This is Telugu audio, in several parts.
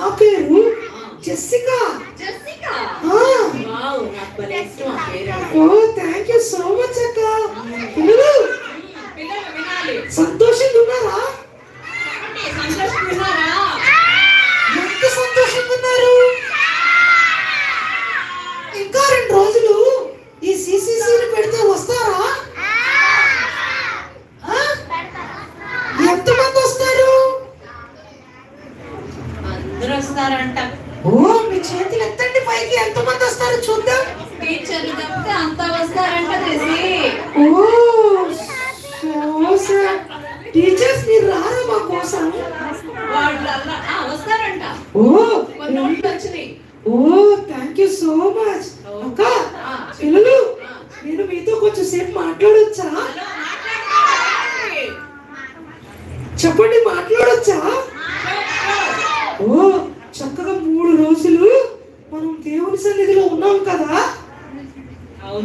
Não, tem um. Tinha cigarro. చెప్పండి మాట్లాడొచ్చా? ఓ చక్కగా మూడు రోజులు మనం దేవుని సన్నిధిలో ఉన్నాం కదా?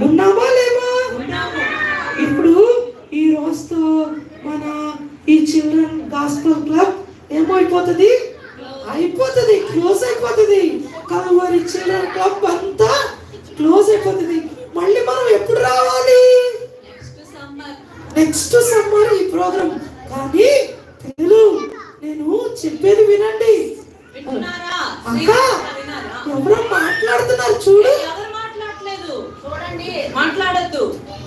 ఉన్నామా లేమా. ఇప్పుడు ఈ రోజుతో మన ఈ చిల్డ్రన్ గాస్పల్ క్లబ్ ఏమైపోతుంది? అయిపోతుంది క్లోజ్ అయిపోతుంది. కలువరి చిల్డ్రన్ క్లబ్ అంతా క్లోజ్ అయిపోతుంది. మళ్ళీ మనం ఎప్పుడు రావాలి? నెక్స్ట్ సమ్మర్ ఈ ప్రోగ్రామ్ కానీ పిల్లలు నేను చెప్పేది వినండి. అక్క? ఎవరో మాట్లాడుతున్నారు చూడు. ఎవరు మాట్లాడలేదు? చూడండి మాట్లాడద్దు.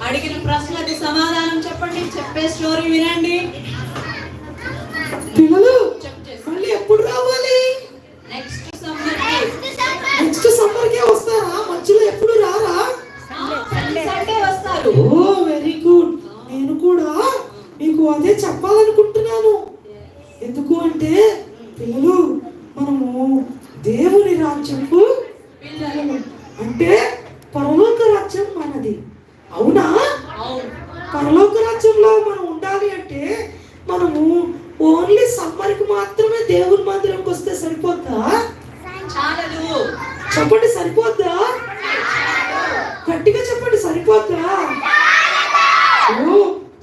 అడిగిన ప్రశ్నలకు సమాధానం చెప్పండి చెప్పే స్టోరీ వినండి. రాజ్యం అవునా? అవును పరలోక రాజ్యంలో మనం ఉండాలి అంటే మనము ఓన్లీ సమ్మర్కి మాత్రమే దేవుని మందిరంకి వస్తే సరిపోద్దా? చాలదు చెప్పండి సరిపోద్దా? గట్టిగా చెప్పండి సరిపోద్దా? ఓ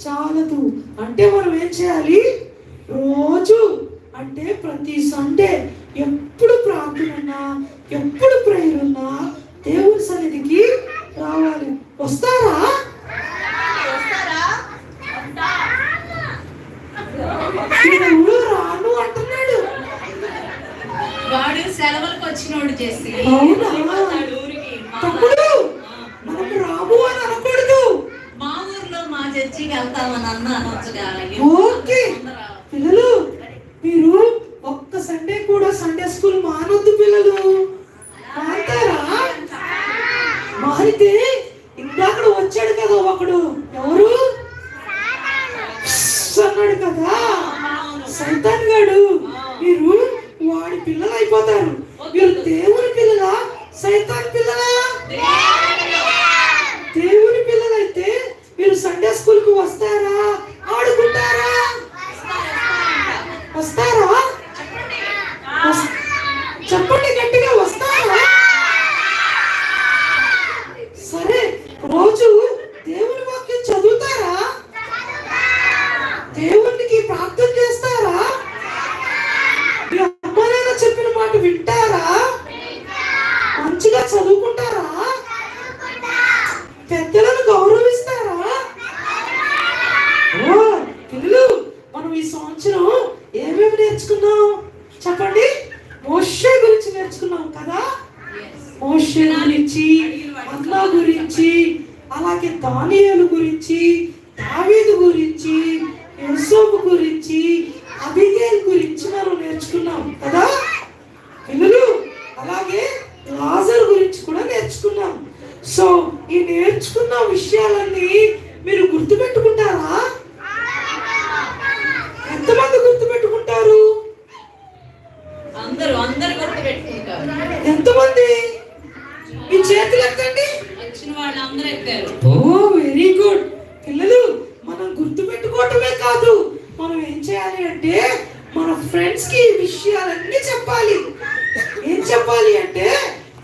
చాలదు. అంటే మనం ఏం చేయాలి? రోజు అంటే ప్రతి సండే ఎప్పుడు ప్రార్థన ఉన్నా ఎప్పుడు ప్రేయర్ ఉన్నా దేవుని సన్నిధికి రావాలి. వస్తారా? వస్తారా? వీడు రాను అంటున్నాడు. వాడు సెలవులకు వచ్చినోడు చేసి అవునా? వస్తాడు ఊరికి మా- తమ్ముడు మనం రాము అని అనకూడదు. మా ఊర్లో మా చర్చికి వెళ్తామని అన్న అనొచ్చుగా ఓకే. పిల్లలు మీరు ఒక్క సండే కూడా సండే స్కూల్ మానొద్దు ಇದ್ದಾಗ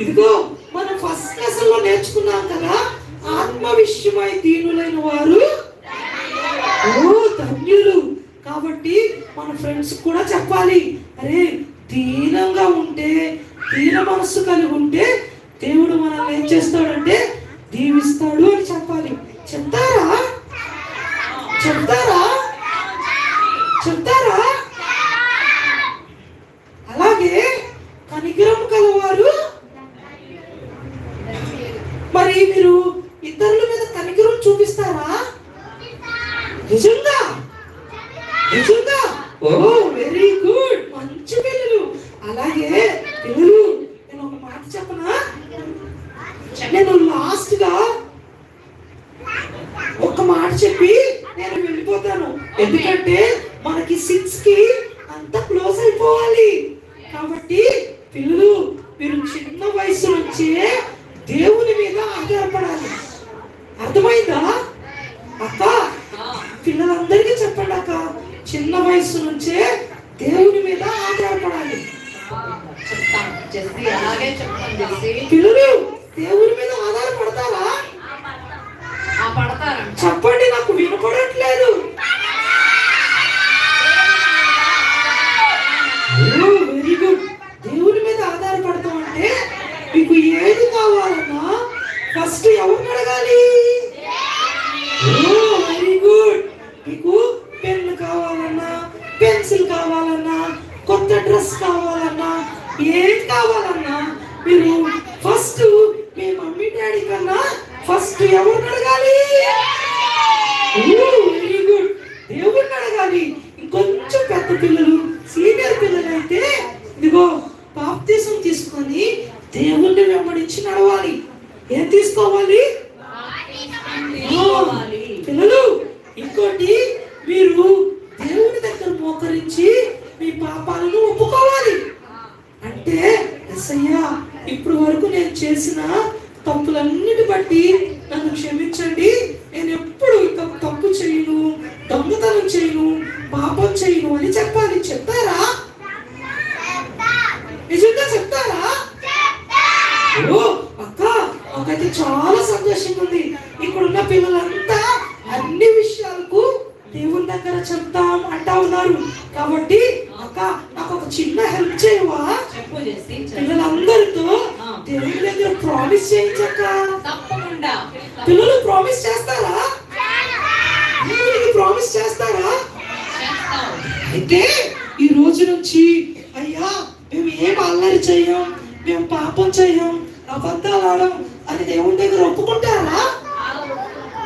ఇదిగో మనం ఫస్ట్ క్లాస్లో నేర్చుకున్నాం కదా ఆత్మ విషయమై దీనులైన వారు. ఓ ధన్యులు. కాబట్టి మన ఫ్రెండ్స్ కూడా చెప్పాలి. అరే దీనంగా ఉంటే దీన మనస్సు కలిగి ఉంటే దేవుడు మనల్ని ఏం చేస్తాడంటే దీవిస్తాడు అని చెప్పాలి. చెప్తారా చెప్తారా? చెప్తారా? చూపిస్తారా? నిజంగా? నిజంగా? ఓ వెరీ గుడ్ మంచి పిల్లలు. అలాగే పిల్లలు నేను ఒక మాట చెప్పనా? నేను లాస్ట్గా ఒక మాట చెప్పి నేను వెళ్ళిపోతాను. ఎందుకంటే మనకి సిక్స్కి అంత క్లోజ్ అయిపోవాలి కాబట్టి పిల్లలు మీరు చిన్న వయసు నుంచే దేవుని మీద ఆధారపడాలి అర్థమైందా అక్క పిల్లలందరికీ చెప్పండి అక్క చిన్న నుంచే దేవుని మీద ఆధారపడాలి. పిల్లలు దేవుని మీద ఆధారపడతారా? చెప్పండి నాకు వినపడట్లేదు. ఫస్ట్ మీ మమ్మీ డాడీ కన్నా ఫస్ట్ ఎవరిని అడగాలి? వెరీ గుడ్ దేవుడిని అడగాలి. ఇంకొంచెం పెద్ద పిల్లలు సీనియర్ పిల్లలు అయితే ఇదిగో పాపం చేయను అని చెప్పాలి. చెప్తారా? నిజంగా చెప్తారా? అక్క నాకైతే చాలా సంతోషంగా ఉంది. ఇక్కడ ఉన్న పిల్లలంతా అన్ని విషయాలకు దేవుని దగ్గర చెప్తాం అంటా ఉన్నారు. కాబట్టి అక్క నాకు ఒక చిన్న హెల్ప్ చేయవా. పిల్లలందరితో దేవుని దగ్గర ప్రామిస్ చేయించక్క తప్పకుండా. పిల్లలు ప్రామిస్ చేస్తారా? ప్రామిస్ చేస్తారా? చేస్తాం అయితే ఈ రోజు నుంచి అయ్యా మేము ఏం అల్లరి చేయం? మేము పాపం చేయం? అబద్ధాలు ఆడం? అని దేవుని దగ్గర ఒప్పుకుంటారా?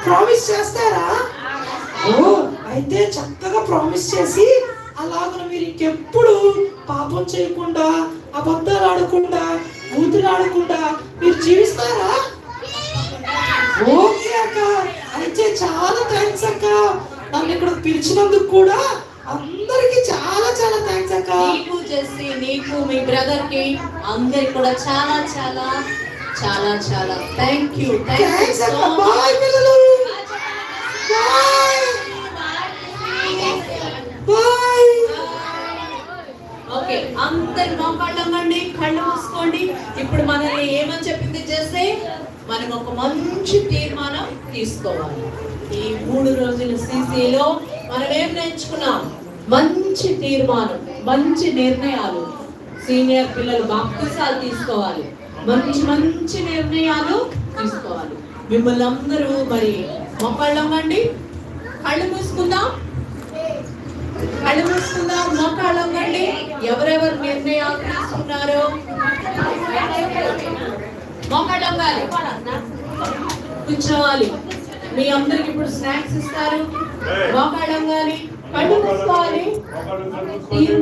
ప్రామిస్ చేస్తారా? ఓ అయితే చక్కగా ప్రామిస్ చేసి అలాగన మీరు ఇంకెప్పుడు పాపం చేయకుండా అబద్ధాలు ఆడకుండా బూతులు ఆడకుండా మీరు జీవిస్తారా? ఓకే అక్క. అయితే చాలా థ్యాంక్స్ అక్క. నన్ను ఇక్కడ పిలిచినందుకు కూడా అందరూ అక్క నీకు జెస్సీ నీకు మీ బ్రదర్కి అందరికి కూడా చాలా చాలా చాలా చాలా thank you thank you so bye పిల్లలు. ఓకే అందరి మోకాళ్ళండి కళ్ళు మూసుకోండి. ఇప్పుడు మనల్ని ఏమని చెప్పింది చేస్తే మనం ఒక మంచి తీర్మానం తీసుకోవాలి. ఈ మూడు రోజుల సీసీలో మనం ఏం నేర్చుకున్నాం? మంచి తీర్మానం మంచి నిర్ణయాలు సీనియర్ పిల్లలు బాప్తిసాలు తీసుకోవాలి. మంచి మంచి నిర్ణయాలు తీసుకోవాలి. మిమ్మల్ని అందరూ మరి మొక్కళ్ళండి కళ్ళు మూసుకుందాం. కళ్ళు మూసుకుందాం మోకాళ్ళండి ఎవరెవరు నిర్ణయాలు తీసుకున్నారో? మోకాళ్ళంగాలి కూర్చోవాలి. మీ అందరికి ఇప్పుడు స్నాక్స్ ఇస్తారు. మోకాళ్ళంగాలి మూసుకోవాలి తీర్మానం